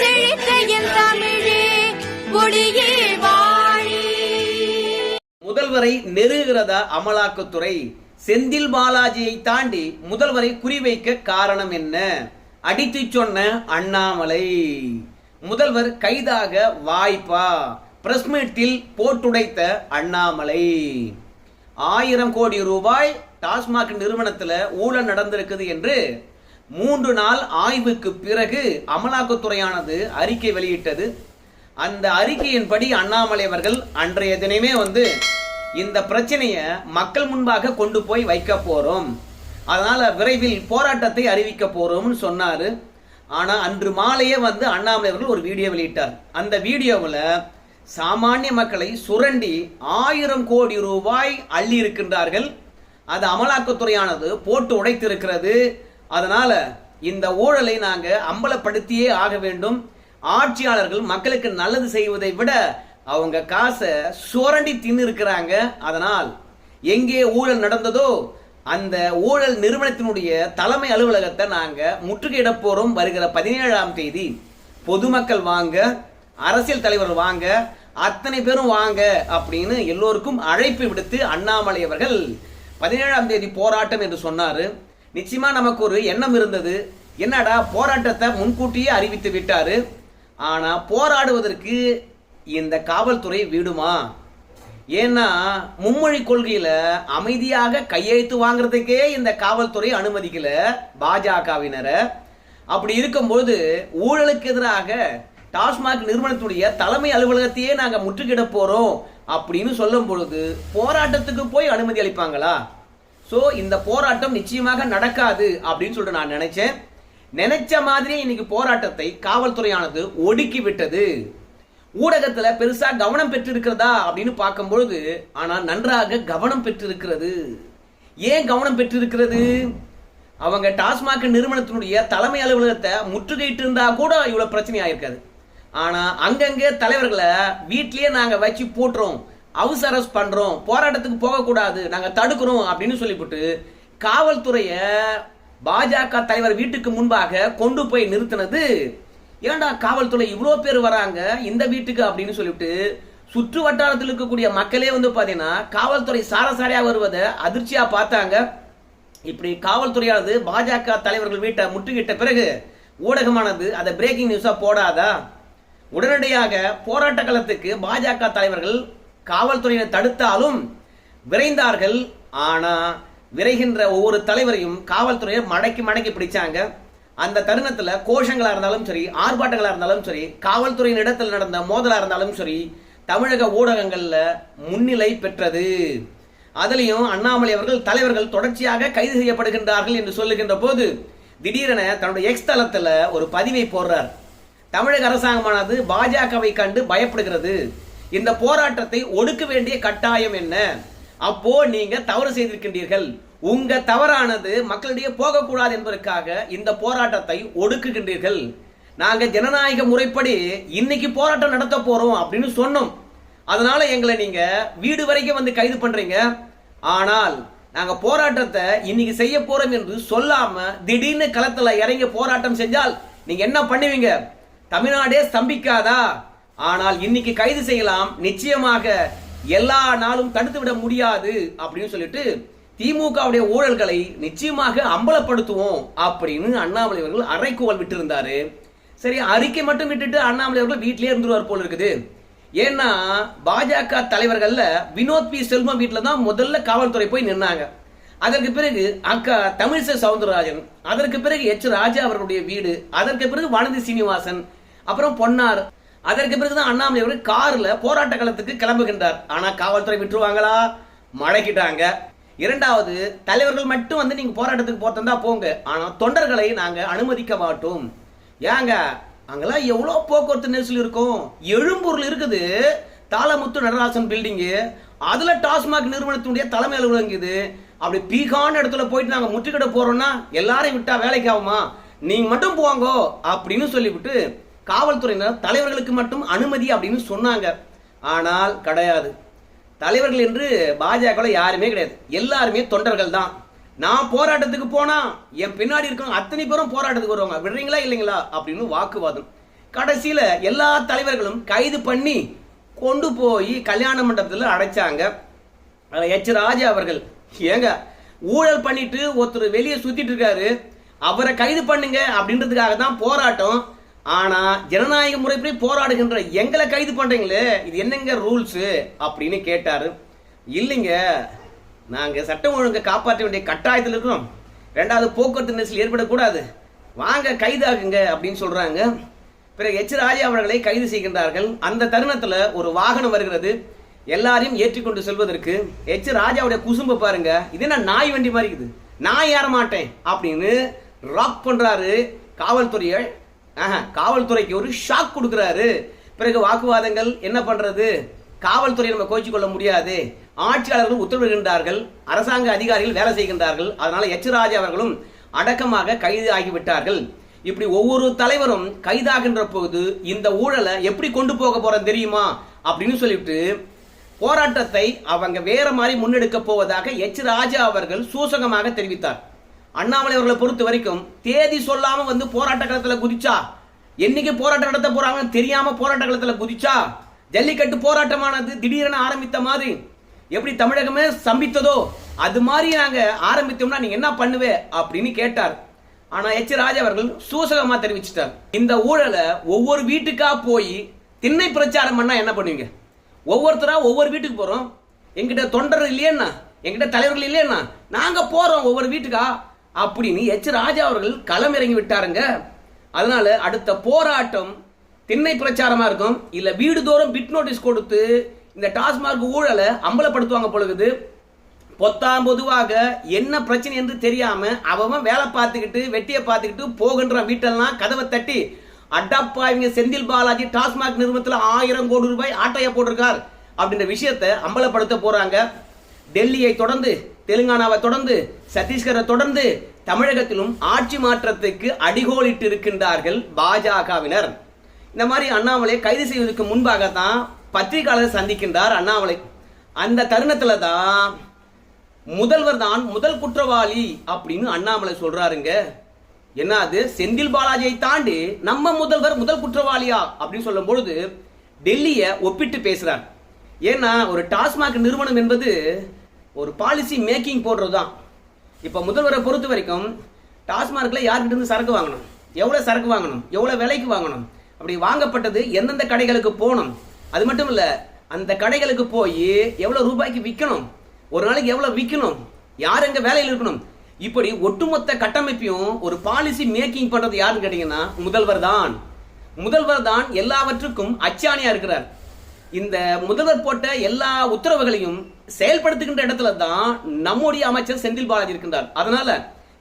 செழித்த என் தமிழே கொடியே வாழி. முதல்வரை நெருகிறதா அமலாக்கத்துறை? செந்தில் பாலாஜியை தாண்டி முதல்வரை குறிவைக்க காரணம் என்ன? அடித்து சொன்ன அண்ணாமலை. முதல்வர் கைதாக வாய்ப்பா? பிரஸ் மீட்டில் போட்டுடைத்த அண்ணாமலை. ஆயிரம் கோடி ரூபாய் டாஸ்மாக் நிறுவனத்துல ஊழல் நடந்திருக்குது என்று மூன்று நாள் ஆய்வுக்கு பிறகு அமலாக்கத்துறையானது அறிக்கை வெளியிட்டது. அந்த அறிக்கையின்படி அண்ணாமலை அவர்கள் அன்றைய தினமே வந்து இந்த பிரச்சனையை மக்கள் முன்பாக கொண்டு போய் வைக்க போறோம். அதனால விரைவில் போராட்டத்தை அறிவிக்க போறோம்னு சொன்னாரு. ஆனா அன்று மாலையே வந்து அண்ணாமலை அவர்கள் ஒரு வீடியோ வெளியிட்டார். அந்த வீடியோவில் சாமானிய மக்களை சுரண்டி ஆயிரம் கோடி ரூபாய் அள்ளி இருக்கின்றார்கள். அது அமலாக்கத்துறையானது போட்டு உடைத்திருக்கிறது. அதனால இந்த ஊழலை நாங்க அம்பலப்படுத்தியே ஆக வேண்டும். ஆட்சியாளர்கள் மக்களுக்கு நல்லது செய்வதை விட அவங்க காசை சுரண்டி தின்னு இருக்கிறாங்க அதனால் எங்கே ஊழல் நடந்ததோ அந்த ஊழல் நிறுவனத்தினுடைய தலைமை அலுவலகத்தை நாங்க முற்றுகையிட போறோம் வருகிற பதினேழாம் தேதி. பொதுமக்கள் வாங்க அரசியல் தலைவர்கள் வாங்க அத்தனை பேரும் வாங்க அப்படின்னு எல்லோருக்கும் அழைப்பு விடுத்து அண்ணாமலை அவர்கள் பதினேழாம் தேதி போராட்டம் என்று சொன்னாரு. நிச்சயமா நமக்கு ஒரு எண்ணம் இருந்தது. என்னடா போராட்டத்தை முன்கூட்டியே அறிவித்து விட்டார். ஆனால் போராடுவதற்கு இந்த காவல்துறை விடுமா? ஏன்னா மும்மொழி கொள்கையில் அமைதியாக கையெழுத்து வாங்குறதுக்கே இந்த காவல்துறை அனுமதிக்கல பாஜகவினரை. அப்படி இருக்கும்போது ஊழலுக்கு எதிராக டாஸ்மாக் நிறுவனத்துடைய தலைமை அலுவலகத்தையே நாங்கள் முற்றுகிட போகிறோம் அப்படின்னு சொல்லும் பொழுது போராட்டத்துக்கு போய் அனுமதி அளிப்பாங்களா? ஸோ இந்த போராட்டம் நிச்சயமாக நடக்காது அப்படின்னு சொல்லிட்டு நான் நினைச்சேன். நினைச்ச மாதிரியே இன்னைக்கு போராட்டத்தை காவல்துறையானது ஒடுக்கி விட்டது. ஊடகத்துல பெருசா கவனம் பெற்றிருக்கிறதா அப்படின்னு பார்க்கும்பொழுது ஆனா நன்றாக கவனம் பெற்றிருக்கிறது. ஏன் கவனம் பெற்றிருக்கிறது? அவங்க டாஸ்மாக் நிறுவனத்தினுடைய தலைமை அலுவலகத்தை முற்றுகையிட்டு இருந்தா கூட இவ்வளவு பிரச்சனை ஆயிருக்காது ஆனா அங்கங்கே தலைவர்களை வீட்லயே நாங்க வச்சு போட்டுறோம். ஹவுஸ் அரெஸ்ட் பண்ணுறோம் போராட்டத்துக்கு போகக்கூடாது நாங்கள் தடுக்கிறோம் அப்படின்னு சொல்லிவிட்டு காவல்துறையை பாஜக தலைவர் வீட்டுக்கு முன்பாக கொண்டு போய் நிறுத்தினது. ஏன்டா காவல்துறை இவ்வளோ பேர் வராங்க இந்த வீட்டுக்கு அப்படின்னு சொல்லிவிட்டு சுற்று வட்டாரத்தில் இருக்கக்கூடிய மக்களே வந்து பார்த்தீங்கன்னா காவல்துறை சாரசாரியாக வருவதை அதிர்ச்சியாக பார்த்தாங்க. இப்படி காவல்துறையானது பாஜக தலைவர்கள் வீட்டை முற்றுகிட்ட பிறகு ஊடகமானது அதை பிரேக்கிங் நியூஸாக போடாதா? உடனடியாக போராட்ட களத்துக்கு பாஜக தலைவர்கள் காவல்துறையினர் தடுத்தாலும் விரைந்தார்கள். ஆனா விரைகின்ற ஒவ்வொரு தலைவரையும் காவல்துறையை மடக்கி மடக்கி பிடிச்சாங்க. அந்த தருணத்துல கோஷங்களா இருந்தாலும் சரி ஆர்ப்பாட்டங்களா இருந்தாலும் சரி காவல்துறையின் இடத்தில் நடந்த மோதலா இருந்தாலும் சரி தமிழக ஊடகங்கள்ல முன்னிலை பெற்றது. அதுலயும் அண்ணாமலை அவர்கள் தலைவர்கள் தொடர்ச்சியாக கைது செய்யப்படுகின்றார்கள் என்று சொல்லுகின்ற போது திடீரென தன்னுடைய எக்ஸ் தளத்துல ஒரு பதிவை போடுறார். தமிழக அரசாங்கமானது பாஜகவை கண்டு பயப்படுகிறது. இந்த போராட்டத்தை ஒடுக்க வேண்டிய கட்டாயம் என்ன? அப்போ நீங்க தவறு செய்திருக்கின்றீர்கள். உங்க தவறானது மக்களிடையே போகக்கூடாது என்பதற்காக இந்த போராட்டத்தை ஒடுக்குகின்றீர்கள். நாங்க ஜனநாயக முறைப்படி இன்னைக்கு போராட்டம் நடத்த போறோம் அப்படின்னு சொன்னோம். அதனால எங்களை நீங்க வீடு வரைக்கும் வந்து கைது பண்றீங்க. ஆனால் நாங்க போராட்டத்தை இன்னைக்கு செய்ய போறோம் என்று சொல்லாம திடீர்னு களத்துல இறங்கி போராட்டம் செஞ்சால் நீங்க என்ன பண்ணுவீங்க? தமிழ்நாடே ஸ்தம்பிக்காதா? ஆனால் இன்னைக்கு கைது செய்யலாம் நிச்சயமாக எல்லா நாளும் தடுத்து விட முடியாது அப்படின்னு சொல்லிட்டு திமுகவுடைய ஊழல்களை நிச்சயமாக அம்பலப்படுத்துவோம் அப்படின்னு அண்ணாமலை அவர்கள் அரைக்கூவல் விட்டிருந்தாரு. சரி அறிக்கை மட்டும் விட்டுட்டு அண்ணாமலை அவர்கள் வீட்டிலேயே இருந்துருவார் போல இருக்குது. ஏன்னா பாஜக தலைவர்கள்ல வினோத் பி. செல்வம் வீட்டில் தான் முதல்ல காவல்துறை போய் நின்னாங்க. அதற்கு பிறகு அக்கா தமிழிசை சவுந்தரராஜன் அதற்கு பிறகு எச். ராஜா அவர்களுடைய வீடு அதற்கு பிறகு வானதி சீனிவாசன் அப்புறம் பொன்னார் அதற்கு பிறகுதான் அண்ணாமலை அவர்கள் கார்ல போராட்ட களத்துக்கு கிளம்புகின்றார். ஆனா காவல்துறை விட்டுருவாங்களா? மடக்கிட்டாங்க. இரண்டாவது தலைவர்கள் மட்டும் வந்து நீங்க போராட்டத்துக்கு போத்தந்தா போங்க. ஆனா தொண்டர்களை நாங்க அனுமதிக்க மாட்டோம். ஏங்க அங்கெல்லாம் எவ்வளவு போக்குவரத்து நெரிசல் இருக்கும்? எழும்பூர்ல இருக்குது தாளமுத்து நடராசன் பில்டிங்கு. அதுல டாஸ்மாக் நிறுவனத்தினுடைய தலைமை அலுவலகம் இது அப்படி பீகான இடத்துல போயிட்டு நாங்க முற்றுகிட போறோம்னா எல்லாரையும் விட்டா வேலைக்கு ஆகுமா? நீங்க மட்டும் போவாங்கோ அப்படின்னு சொல்லிவிட்டு காவல்துறையினர் தலைவர்களுக்கு மட்டும் அனுமதி அப்படின்னு சொன்னாங்க. ஆனால் கிடையாது. தலைவர்கள் என்று பாஜக யாருமே கிடையாது. எல்லாருமே தொண்டர்கள் தான். நான் போராட்டத்துக்கு போனா என் பின்னாடி இருக்கணும் அத்தனை பேரும் போராட்டத்துக்கு வருவாங்க. விடுறீங்களா இல்லைங்களா அப்படின்னு வாக்குவாதம். கடைசியில எல்லா தலைவர்களும் கைது பண்ணி கொண்டு போய் கல்யாண மண்டபத்தில் அடைச்சாங்க. எச். ராஜா அவர்கள். ஏங்க ஊழல் பண்ணிட்டு ஒருத்தர் வெளியே சுத்திட்டு இருக்காரு. அவரை கைது பண்ணுங்க அப்படின்றதுக்காக தான் போராட்டம். ஆனா ஜனநாயக முறைப்படி போராடுகின்ற எங்களை கைது பண்றீங்களே இது என்னங்க ரூல்ஸ் அப்படின்னு கேட்டாரு. இல்லைங்க நாங்க சட்டம் ஒழுங்கை காப்பாற்ற வேண்டிய கட்டாயத்தில் இருக்கிறோம் ரெண்டாவது போக்குவரத்து நெரிசல் ஏற்படக்கூடாது. வாங்க கைதாகுங்க அப்படின்னு சொல்றாங்க. பிறகு எச். ராஜா அவர்களை கைது செய்கின்றார்கள். அந்த தருணத்துல ஒரு வாகனம் வருகிறது. எல்லாரையும் ஏற்றிக்கொண்டு செல்வதற்கு எச். ராஜாவுடைய குசும்ப பாருங்க. இது என்ன நாய் வண்டி மாதிரி இருக்குது. நான் ஏற மாட்டேன் அப்படின்னு ராக் பண்றாரு காவல்துறையை ஆஹா, காவல்துறைக்கு ஒரு ஷாக் கொடுக்குறாரு. பிறகு வாக்குவாதங்கள் என்ன பண்றது? காவல்துறையை நம்ம கோச்சிக் கொள்ள முடியாது. ஆட்சியாளர்கள் உத்தரவிடுகின்றார்கள் அரசாங்க அதிகாரிகள் வேலை செய்கின்றார்கள். அதனால எச் ராஜா அவர்களும் அடக்கமாக கைது ஆகிவிட்டார்கள் இப்படி ஒவ்வொரு தலைவரும் கைதாகின்ற போது இந்த ஊழலை எப்படி கொண்டு போக போறோம் தெரியுமா? அப்படின்னு சொல்லிட்டு போராட்டத்தை அவங்க வேற மாதிரி முன்னெடுக்க போவதாக எச் ராஜா அவர்கள் சூசகமாக தெரிவித்தார். அண்ணாமலை அவர்களை பொறுத்த வரைக்கும் தேதி சொல்லாம வந்து போராட்ட களத்துல குதிச்சா என்னைக்கு போராட்டம் நடத்த போறாங்கன்னு தெரியாம போராட்ட களத்துல குதிச்சா ஜல்லிக்கட்டு போராட்டமானது திடீரென ஆரம்பித்த மாதிரி எப்படி தமிழகமே சம்பித்ததோ அது மாதிரி நாங்க ஆரம்பித்தோம்னா நீங்க என்ன பண்ணுவே அப்படின்னு கேட்டார். ஆனா எச். ராஜா அவர்கள் சூசகமா தெரிவிச்சிட்டார். இந்த ஊழலை ஒவ்வொரு வீட்டுக்கா போய் திண்ணை பிரச்சாரம் பண்ணா என்ன பண்ணுவீங்க? ஒவ்வொருத்தரா ஒவ்வொரு வீட்டுக்கு போறோம். எங்கிட்ட தொண்டர் இல்லையேண்ணா எங்கிட்ட தலைவர்கள் இல்லையேண்ணா நாங்க போறோம் ஒவ்வொரு வீட்டுக்கா. அப்படின்னு எச் ராஜா அவர்கள் களம் இறங்கி விட்டாருங்க. அதனால அடுத்த போராட்டம் திண்ணை பிரச்சாரமா இருக்கும். இல்ல வீடு தோறும் பிட் நோட்டீஸ் கொடுத்து இந்த டாஸ்மார்க் ஊழலை அம்பலப்படுத்துவாங்க பொழுது பொத்தாம் பொதுவாக என்ன பிரச்சனை என்று தெரியாம அவன் வேலை பார்த்துக்கிட்டு வெட்டியை பார்த்துக்கிட்டு போகின்ற வீட்டெல்லாம் கதவை தட்டி அடப்பா இவங்க செந்தில் பாலாஜி டாஸ்மாக் நிறுவனத்தில் ஆயிரம் கோடி ரூபாய் ஆட்டையை போட்டிருக்கார் அப்படின்ற விஷயத்தை அம்பலப்படுத்த போறாங்க. டெல்லியை தொடர்ந்து தெலுங்கானாவை தொடர்ந்து சத்தீஸ்கரை தொடர்ந்து தமிழகத்திலும் ஆட்சி மாற்றத்துக்கு அடிகோலிட்டு இருக்கின்றார்கள் பாஜகவினர். இந்த மாதிரி அண்ணாமலை கைது செய்வதற்கு முன்பாக தான் பத்திரிகையாளர் சந்திக்கின்றார் அண்ணாமலை. அந்த தருணத்துல தான் முதல்வர் தான் முதல் குற்றவாளி அப்படின்னு அண்ணாமலை சொல்றாருங்க. என்ன அது செந்தில் பாலாஜியை தாண்டி நம்ம முதல்வர் முதல் குற்றவாளியா? அப்படின்னு சொல்லும் பொழுது டெல்லியை ஒப்பிட்டு பேசுறார். ஏன்னா ஒரு டாஸ்மாக் நிறுவனம் என்பது ஒரு பாலிசி மேக்கிங் போடுறது தான் இப்போ முதல்வரை பொறுத்த வரைக்கும் டாஸ்மார்க்கில் யார்கிட்ட இருந்து சரக்கு வாங்கணும்? எவ்வளோ சரக்கு வாங்கணும்? எவ்வளோ விலைக்கு வாங்கணும்? அப்படி வாங்கப்பட்டது எந்தெந்த கடைகளுக்கு போகணும்? அது மட்டும் இல்லை அந்த கடைகளுக்கு போய் எவ்வளோ ரூபாய்க்கு விற்கணும் ஒரு நாளைக்கு எவ்வளோ விற்கணும் யார் எங்கே வேலையில் இருக்கணும்? இப்படி ஒட்டுமொத்த கட்டமைப்பையும் ஒரு பாலிசி மேக்கிங் பண்ணுறது யாருன்னு கேட்டிங்கன்னா முதல்வர் தான். முதல்வர் தான் எல்லாவற்றுக்கும் அச்சாணியாக இருக்கிறார். இந்த முதல்வர் போட்ட எல்லா உத்தரவுகளையும் செயல்படுத்துகின்ற இடத்துல தான் நம்முடைய அமைச்சர் செந்தில் பாலாஜி இருக்கின்றார். அதனால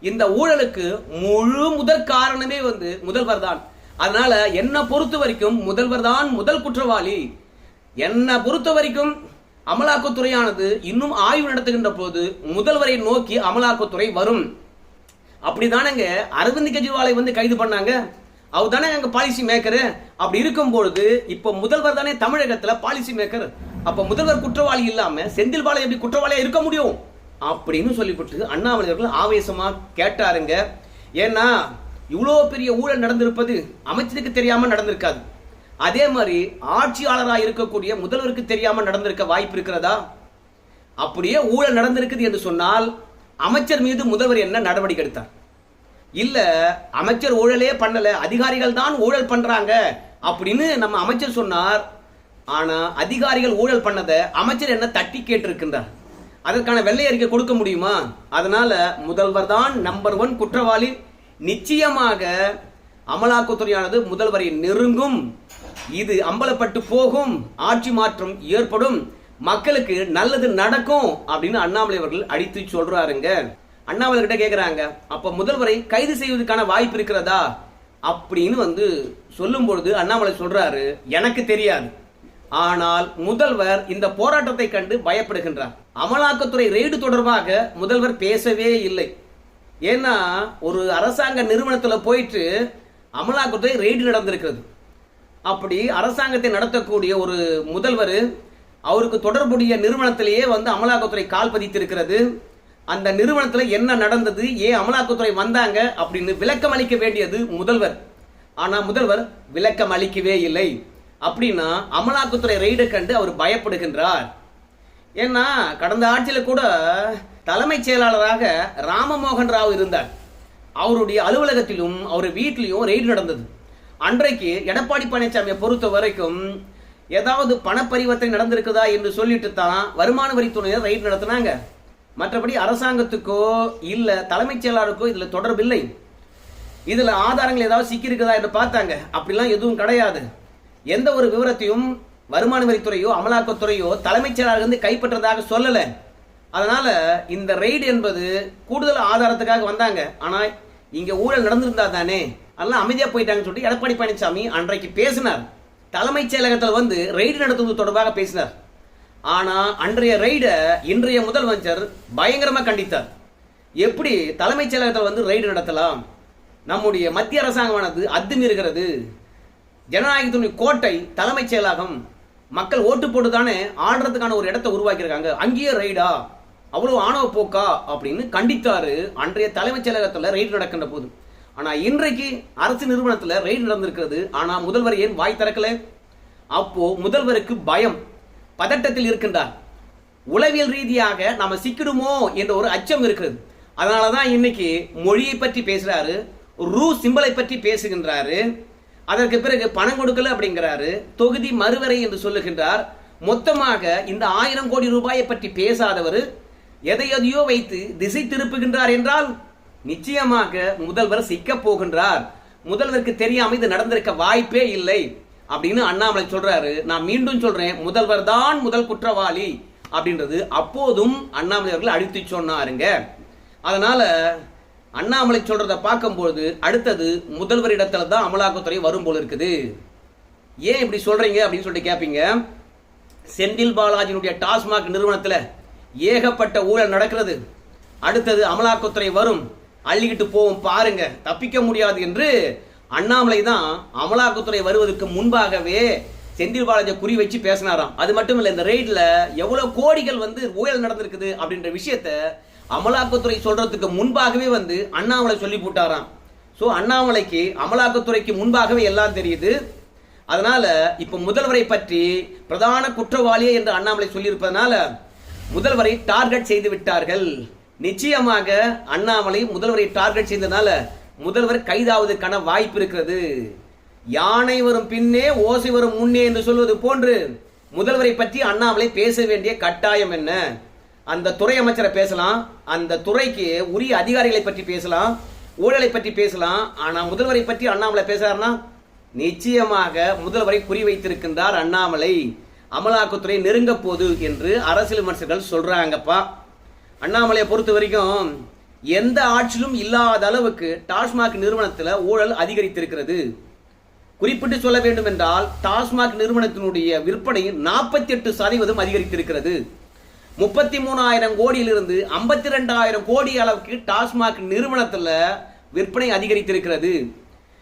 இந்த ஊழலுக்கு முழு முதற் காரணமே வந்து முதல்வர் தான். அதனால என்னை பொறுத்த வரைக்கும் முதல்வர் தான் முதல் குற்றவாளி. என்னை பொறுத்த வரைக்கும் அமலாக்கத்துறையானது இன்னும் ஆய்வு நடத்துகின்ற போது முதல்வரை நோக்கி அமலாக்கத்துறை வரும். அப்படிதானங்க அரவிந்த் கெஜ்ரிவாலை வந்து கைது பண்ணாங்க. அவர் தானே அங்கே பாலிசி மேக்கரு அப்படி இருக்கும் பொழுது இப்ப முதல்வர் தானே தமிழகத்துல பாலிசி மேக்கர் அப்ப முதல்வர் குற்றவாளி இல்லாம செந்தில் பாலை எப்படி குற்றவாளியா இருக்க முடியும்? அப்படின்னு சொல்லிவிட்டு அண்ணாமலை அவர்கள் ஆவேசமா கேட்டாருங்க. ஏன்னா இவ்வளோ பெரிய ஊழல் நடந்திருப்பது அமைச்சருக்கு தெரியாம நடந்திருக்காது. அதே மாதிரி ஆட்சியாளராக இருக்கக்கூடிய முதல்வருக்கு தெரியாம நடந்திருக்க வாய்ப்பு இருக்கிறதா? அப்படியே ஊழல் நடந்திருக்குது என்று சொன்னால் அமைச்சர் மீது முதல்வர் என்ன நடவடிக்கை எடுத்தார்? இல்ல அமைச்சர் ஊழலே பண்ணல அதிகாரிகள் தான் ஊழல் பண்றாங்க அப்படின்னு நம்ம அமைச்சர் சொன்னார். ஆனா அதிகாரிகள் ஊழல் பண்ணதை அமைச்சர் என்ன தட்டி கேட்டிருக்கின்றார்? அதற்கான வெள்ளை அறிக்கை கொடுக்க முடியுமா? அதனால முதல்வர் தான் நம்பர் ஒன் குற்றவாளி. நிச்சயமாக அமலாக்கத்துறையானது முதல்வரை நெருங்கும். இது அம்பலப்பட்டு போகும். ஆட்சி மாற்றம் ஏற்படும். மக்களுக்கு நல்லது நடக்கும் அப்படின்னு அண்ணாமலை அவர்கள் அடித்து சொல்றாருங்க. அண்ணாமலை கிட்ட கேட்குறாங்க அப்ப முதல்வரை கைது செய்வதற்கான வாய்ப்பு இருக்கிறதா? அப்படின்னு வந்து சொல்லும் பொழுது அண்ணாமலை சொல்றாரு எனக்கு தெரியாது. ஆனால் முதல்வர் இந்த போராட்டத்தை கண்டு பயப்படுகின்றார். அமலாக்கத்துறை ரெய்டு தொடர்பாக முதல்வர் பேசவே இல்லை. ஏன்னா ஒரு அரசாங்க நிறுவனத்தில் போயிட்டு அமலாக்கத்துறை ரெய்டு நடந்திருக்கிறது. அப்படி அரசாங்கத்தை நடத்தக்கூடிய ஒரு முதல்வர் அவருக்கு தொடர்புடைய நிறுவனத்திலேயே வந்து அமலாக்கத்துறை கால் பதித்திருக்கிறது. அந்த நிறுவனத்தில் என்ன நடந்தது ஏன் அமலாக்கத்துறை வந்தாங்க அப்படின்னு விளக்கம் அளிக்க வேண்டியது முதல்வர். ஆனால் முதல்வர் விளக்கம் அளிக்கவே இல்லை. அப்படின்னா அமலாக்கத்துறை ரெய்டை கண்டு அவர் பயப்படுகின்றார். ஏன்னா கடந்த ஆட்சியில் கூட தலைமைச் செயலாளராக ராமமோகன் ராவ் இருந்தார். அவருடைய அலுவலகத்திலும் அவர் வீட்டிலையும் ரெய்டு நடந்தது. அன்றைக்கு எடப்பாடி பழனிசாமியை பொறுத்த வரைக்கும் ஏதாவது பண பரிவர்த்தனை நடந்திருக்குதா என்று சொல்லிட்டு தான் வருமான வரித்துறையினர் ரைடு நடத்தினாங்க. மற்றபடி அரசாங்கத்துக்கோ இல்லை தலைமைச் செயலாளருக்கோ இதில் தொடர்பில்லை. இதில் ஆதாரங்கள் ஏதாவது சிக்கியிருக்குதா என்று பார்த்தாங்க. அப்படிலாம் எதுவும் கிடையாது. எந்த ஒரு விவரத்தையும் வருமான வரித்துறையோ அமலாக்கத்துறையோ தலைமைச் செயலாளர் வந்து கைப்பற்றதாக சொல்லலை. அதனால இந்த ரெய்டு என்பது கூடுதல் ஆதாரத்துக்காக வந்தாங்க. ஆனா இங்க ஊழல் நடந்திருந்தா தானே? அதெல்லாம் அமைதியா போயிட்டாங்கன்னு சொல்லிட்டு எடப்பாடி பழனிசாமி அன்றைக்கு பேசினார். தலைமைச் செயலகத்தில் வந்து ரெய்டு நடத்துவது தொடர்பாக பேசினார். ஆனா அன்றைய ரெய்டை இன்றைய முதலமைச்சர் பயங்கரமா கண்டித்தார். எப்படி தலைமைச் செயலகத்தில் வந்து ரெய்டு நடத்தலாம்? நம்முடைய மத்திய அரசாங்கமானது அத்துமீறுகிறது. ஜனநாயகத்தினுடைய கோட்டை தலைமைச் செயலகம் மக்கள் ஓட்டு போட்டு தானே ஆடுறதுக்கான ஒரு இடத்தை உருவாக்கியிருக்காங்க. அங்கேயே ரைடா அவ்வளோ ஆணவ போக்கா? அப்படின்னு கண்டித்தாரு அன்றைய தலைமைச் செயலகத்தில் ரைடு நடக்கின்ற போது. ஆனால் இன்றைக்கு அரசு நிறுவனத்தில் ரைடு நடந்திருக்கிறது. ஆனால் முதல்வர் ஏன் வாய் திறக்கல? அப்போ முதல்வருக்கு பயம். பதட்டத்தில் இருக்கின்றார். உளவியல் ரீதியாக நம்ம சிக்கிடுமோ என்ற ஒரு அச்சம் இருக்கிறது. அதனாலதான் இன்னைக்கு மொழியை பற்றி பேசுறாரு. ரூ சிம்பலை பற்றி பேசுகின்றாரு. அதற்கு பிறகு பணம் கொடுக்கல அப்படிங்கிறாரு. தொகுதி மறுவரை என்று சொல்லுகின்றார். மொத்தமாக இந்த ஆயிரம் கோடி ரூபாயை பற்றி பேசாதவர் எதை எதையோ வைத்து திசை திருப்புகின்றார் என்றால் நிச்சயமாக முதல்வர் சிக்கப் போகின்றார். முதல்வருக்கு தெரியாமல் இது நடந்திருக்க வாய்ப்பே இல்லை அப்படின்னு அண்ணாமலை சொல்றாரு. நான் மீண்டும் சொல்றேன் முதல்வர் தான் முதல் குற்றவாளி அப்படின்றது அப்போதும் அண்ணாமலை அவர்கள் அழுத்தி சொன்னாருங்க. அதனால அண்ணாமலை சொல்றத பார்க்கும்போது அடுத்தது முதல்வரிடத்துல தான் அமலாக்கத்துறை வரும் போல இருக்குது. ஏன் இப்படி சொல்றீங்க அப்படின்னு சொல்லிட்டு கேட்பீங்க செந்தில் பாலாஜியினுடைய டாஸ்மாக் நிறுவனத்தில் ஏகப்பட்ட ஊழல் நடக்கிறது. அடுத்தது அமலாக்கத்துறை வரும். அள்ளிக்கிட்டு போவோம் பாருங்க. தப்பிக்க முடியாது என்று அண்ணாமலை தான் அமலாக்கத்துறை வருவதற்கு முன்பாகவே செந்தில் பாலாஜியை குறி வச்சு பேசினாராம். அது மட்டும் இல்லை இந்த ரெய்டில் எவ்வளோ கோடிகள் வந்து ஊழல் நடந்திருக்குது அப்படின்ற விஷயத்த அமலாக்கத்துறை சொல்றதுக்கு முன்பாகவே வந்து அண்ணாமலை சொல்லி போட்டாராம். ஸோ அண்ணாமலைக்கு அமலாக்கத்துறைக்கு முன்பாகவே எல்லாம் தெரியுது. அதனால இப்ப முதல்வரை பற்றி பிரதான குற்றவாளியே என்று அண்ணாமலை சொல்லியிருப்பதனால முதல்வரை டார்கெட் செய்து விட்டார்கள். நிச்சயமாக அண்ணாமலை முதல்வரை டார்கெட் செய்ததுனால முதல்வர் கைதாவதற்கான வாய்ப்பு இருக்கிறது. யானை வரும் பின்னே ஓசை வரும் முன்னே என்று சொல்வது போன்று முதல்வரை பற்றி அண்ணாமலை பேச வேண்டிய கட்டாயம் என்ன? அந்த துறை அமைச்சரை பேசலாம். அந்த துறைக்கு உரிய அதிகாரிகளை பற்றி பேசலாம். ஊழலை பற்றி பேசலாம். ஆனால் முதல்வரை பற்றி அண்ணாமலை பேசுறாருன்னா நிச்சயமாக முதல்வரை குறிவைத்திருக்கின்றார் அண்ணாமலை. அமலாக்கத்துறை நெருங்க போது என்று அரசியல் விமர்சகர்கள் சொல்றாங்கப்பா. அண்ணாமலையை பொறுத்த வரைக்கும் எந்த ஆட்சியிலும் இல்லாத அளவுக்கு டாஸ்மாக் நிறுவனத்தில் ஊழல் அதிகரித்திருக்கிறது. குறிப்பிட்டு சொல்ல வேண்டும் என்றால் டாஸ்மாக் நிறுவனத்தினுடைய விற்பனை நாற்பத்தி எட்டு சதவீதம் அதிகரித்திருக்கிறது. முப்பத்தி மூணாயிரம் கோடியிலிருந்து ஐம்பத்தி ரெண்டாயிரம் கோடி அளவுக்கு டாஸ்மாக் நிறுவனத்தில் விற்பனை அதிகரித்திருக்கிறது.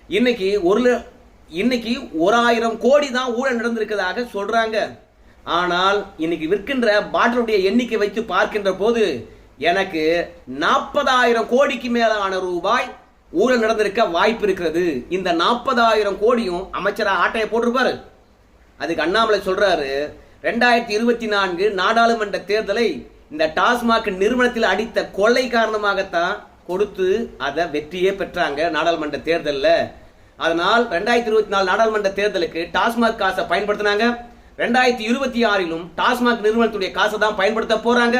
இன்னைக்கு ஒரு ல- இன்னைக்கு ஒரு ஆயிரம் கோடி தான் ஊழல் நடந்திருக்கிறதாக சொல்றாங்க. ஆனால் இன்னைக்கு விற்கின்ற பாட்டிலுடைய எண்ணிக்கை வைத்து பார்க்கின்ற போது எனக்கு நாற்பதாயிரம் கோடிக்கு மேலான ரூபாய் ஊழல் நடந்திருக்க வாய்ப்பு இருக்கிறது இந்த நாற்பதாயிரம் கோடியும் அமைச்சரா ஆட்டையை போட்டிருப்பாரு. அதுக்கு அண்ணாமலை சொல்றாரு ரெண்டாயிரத்தி இருபத்தி நான்கு நாடாளுமன்ற தேர்தலை இந்த டாஸ்மாக் நிறுவனத்தில் அடித்த கொள்ளை காரணமாகத்தான் கொடுத்து அதை வெற்றியே பெற்றாங்க நாடாளுமன்ற தேர்தலில். அதனால் ரெண்டாயிரத்தி இருபத்தி நாலு நாடாளுமன்ற தேர்தலுக்கு டாஸ்மாக் காசை பயன்படுத்தினாங்க. ரெண்டாயிரத்தி இருபத்தி ஆறிலும் டாஸ்மாக் நிறுவனத்துடைய காசை தான் பயன்படுத்த போறாங்க.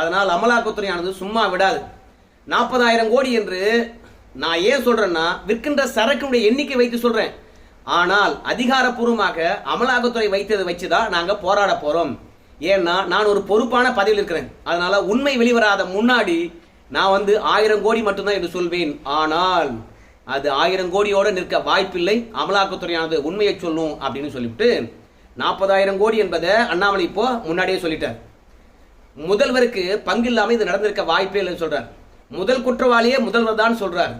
அதனால் அமலாக்கத்துறையானது சும்மா விடாது. நாற்பதாயிரம் கோடி என்று நான் ஏன் சொல்றேன்னா விற்கின்ற சரக்கினுடைய எண்ணிக்கை வைத்து சொல்றேன். ஆனால் அதிகாரப்பூர்வமாக அமலாக்கத்துறை வைத்ததை வச்சு தான் நாங்க போராட போறோம். ஏன்னா நான் ஒரு பொறுப்பான பதவியில் இருக்கிறேன். அதனால உண்மை வெளிவராத முன்னாடி நான் வந்து ஆயிரம் கோடி மட்டும்தான் என்று சொல்வேன். ஆனால் அது ஆயிரம் கோடியோட நிற்க வாய்ப்பில்லை. அமலாக்கத்துறையானது உண்மையை சொல்லும் அப்படின்னு சொல்லிவிட்டு நாற்பதாயிரம் கோடி என்பதை அண்ணாமலை இப்போ முன்னாடியே சொல்லிட்டார். முதல்வருக்கு பங்கு இல்லாமல் இது நடந்திருக்க வாய்ப்பே இல்லைன்னு சொல்றார். முதல் குற்றவாளியே முதல்வர் தான் சொல்றார்.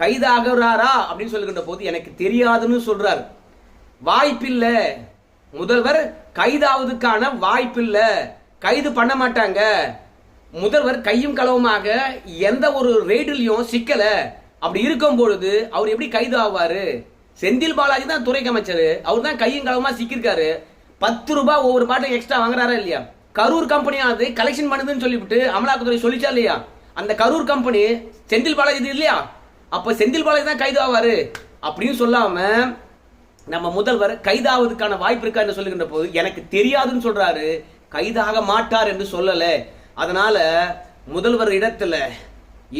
கைதாகிறாரா அப்படின்னு சொல்லுகின்ற போது எனக்கு தெரியாதுன்னு சொல்றாரு. வாய்ப்பில்லை. முதல்வர் கைதாவதுக்கான வாய்ப்பில்லை. கைது பண்ண மாட்டாங்க. முதல்வர் கையும் களவுமாக எந்த ஒரு ரெய்டுலயும் சிக்கல. அப்படி இருக்கும் பொழுது அவர் எப்படி கைது ஆவாரு? செந்தில் பாலாஜி தான் துறைக்கு அமைச்சர். அவர் தான் கையும் களவுமா சிக்கியிருக்காரு. பத்து ரூபாய் ஒவ்வொரு பாட்டில் எக்ஸ்ட்ரா வாங்குறாரா இல்லையா? கரூர் கம்பெனியானது கலெக்ஷன் பண்ணுதுன்னு சொல்லிவிட்டு அமலாக்கத்துறை சொல்லிச்சா இல்லையா? அந்த கரூர் கம்பெனி செந்தில் பாலாஜி இது இல்லையா? அப்போ செந்தில் பாலாஜி தான் கைது ஆவாரு. அப்படின்னு சொல்லாம நம்ம முதல்வர் கைதாவதுக்கான வாய்ப்பு இருக்கா என்று சொல்லுகின்ற போது எனக்கு தெரியாதுன்னு சொல்றாரு. கைதாக மாட்டார் என்று சொல்லல. அதனால முதல்வர் இடத்துல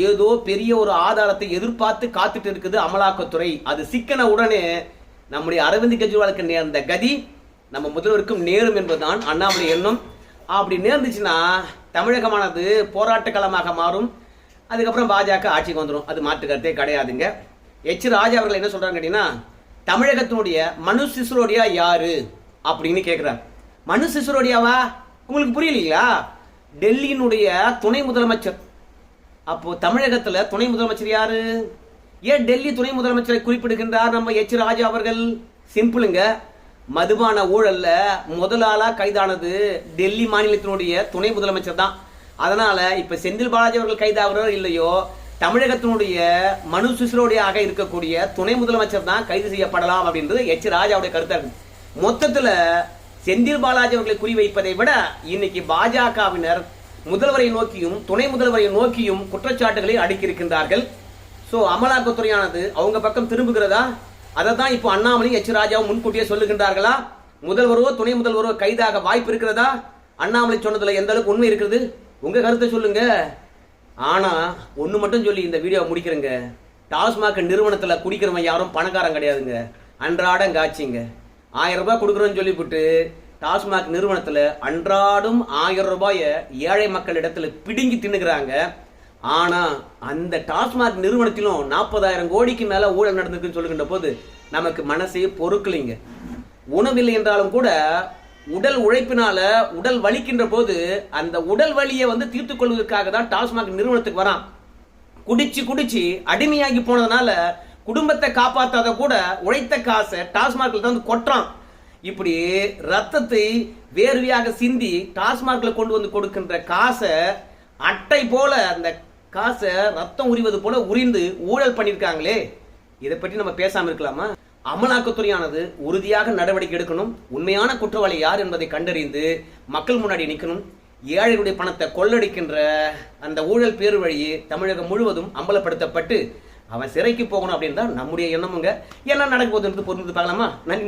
ஏதோ பெரிய ஒரு ஆதாரத்தை எதிர்பார்த்து காத்துட்டு இருக்குது அமலாக்கத்துறை. அது சிக்கன உடனே நம்முடைய அரவிந்த் கெஜ்ரிவாலுக்கு நேர்ந்த கதி நம்ம முதல்வருக்கும் நேரும் என்பதுதான். அண்ணாமலை எண்ணம் அப்படி நேர்ந்துச்சுன்னா தமிழகமானது போராட்ட களமாக மாறும். அதுக்கப்புறம் பாஜக ஆட்சிக்கு வந்துடும் அது மாற்று கருத்தே கிடையாதுங்க. எச் ராஜா அவர்கள் என்ன சொல்றாங்க கேட்டீங்கன்னா தமிழகத்தினுடைய மனு சிசுரோடியா யாரு? அப்படின்னு கேட்கிறார் மனு சிசுரோடியாவா? உங்களுக்கு புரியலைங்களா? டெல்லியினுடைய துணை முதலமைச்சர். அப்போ தமிழகத்தில் துணை முதலமைச்சர் யாரு? ஏன் டெல்லி துணை முதலமைச்சரை குறிப்பிடுகின்றார் நம்ம எச் ராஜா அவர்கள்? சிம்பிளுங்க. மதுபான ஊழல்ல முதலாளா கைதானது டெல்லி மாநிலத்தினுடைய துணை முதலமைச்சர் தான். அதனால இப்ப செந்தில் பாலாஜி அவர்கள் கைதாகிறோ இல்லையோ தமிழகத்தினுடைய மனு சிசுரோடையாக இருக்கக்கூடிய துணை முதலமைச்சர் தான் கைது செய்யப்படலாம் அப்படின்றது எச். ராஜாவுடைய கருத்தா இருக்கு. மொத்தத்துல செந்தில் பாலாஜி அவர்களை குறிவைப்பதை விட இன்னைக்கு பாஜகவினர் முதல்வரை நோக்கியும் துணை முதல்வரை நோக்கியும் குற்றச்சாட்டுகளை அடுக்கியிருக்கின்றார்கள். சோ அமலாக்கத்துறையானது அவங்க பக்கம் திரும்புகிறதா? அதை தான் இப்போ அண்ணாமலை எச். ராஜாவும் முன்கூட்டியே சொல்லுகின்றார்களா? முதல்வரோ துணை முதல்வரோ கைதாக வாய்ப்பு இருக்கிறதா? அண்ணாமலை சொன்னதுல எந்த அளவுக்கு உண்மை இருக்கிறது? உங்கள் கருத்தை சொல்லுங்க. ஆனால் ஒன்று மட்டும் சொல்லி இந்த வீடியோ முடிக்கிறேங்க. டாஸ்மாக் நிறுவனத்தில் குடிக்கிறவன் யாரும் பணக்காரன் கிடையாதுங்க. அன்றாடம் காய்ச்சிங்க ஆயிரம் ரூபாய் கொடுக்குறோன்னு சொல்லிவிட்டு டாஸ்மாக் நிறுவனத்தில் அன்றாடம் ஆயிரம் ரூபாயை ஏழை மக்கள் இடத்துல பிடுங்கி தின்னுக்கிறாங்க ஆனால் அந்த டாஸ்மாக் நிறுவனத்திலும் நாற்பதாயிரம் கோடிக்கு மேலே ஊழல் நடந்திருக்குன்னு சொல்லுகின்ற போது நமக்கு மனசே பொறுக்கலைங்க. உணவில்லை என்றாலும் கூட உடல் உழைப்பினால உடல் வலிக்கின்ற போது அந்த உடல் வலியை வந்து தீர்த்து கொள்வதற்காக தான் டாஸ்மாக் நிறுவனத்துக்கு வரான். குடிச்சு குடிச்சு அடிமையாகி போனதுனால குடும்பத்தை காப்பாத்தாத கூட உழைத்த காசை டாஸ்மாக்ல தான் வந்து கொட்டுறான். இப்படி ரத்தத்தை வேர்வையாக சிந்தி டாஸ்மாக்ல கொண்டு வந்து கொடுக்கின்ற காசை அட்டை போல அந்த காசை ரத்தம் உரிவது போல உரிந்து ஊழல் பண்ணியிருக்காங்களே. இதை பற்றி நம்ம பேசாமல் இருக்கலாமா? அமலாக்கத்துறையானது உறுதியாக நடவடிக்கை எடுக்கணும். உண்மையான குற்றவாளி யார் என்பதை கண்டறிந்து மக்கள் முன்னாடி நிற்கணும். ஏழைகளுடைய பணத்தை கொள்ளடிக்கின்ற அந்த ஊழல் பேரு வழியே தமிழகம் முழுவதும் அம்பலப்படுத்தப்பட்டு அவன் சிறைக்கு போகணும் அப்படின்னு தான் நம்முடைய எண்ணமுங்க. என்ன நடக்க என்று பொருந்து பார்க்கலாமா? நன்றி.